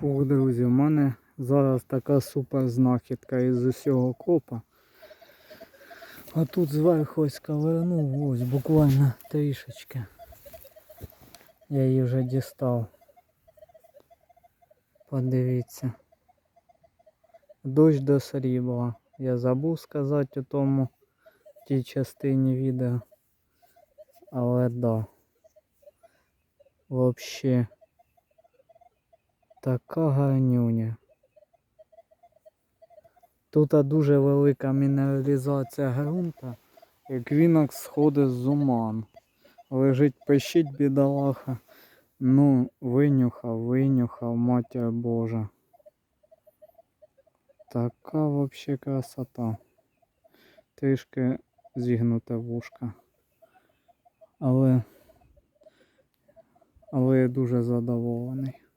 Фух, друзі, в мене зараз така супер знахідка із усього копа. А тут зверху ось кавернув, ось буквально трішечки. Я її вже дістав. Подивіться. Дощ до срібла. Я забув сказати у тому в тій частині відео. Але да. Вообще. Така гарнюня. Тут дуже велика мінералізація ґрунта, як вінок сходить з уман. Лежить пищить бідолаха. Ну, винюхав, винюхав, матір Божа. Така вообще красота. Трішки зігнуте вушка. Але, але я дуже задоволений.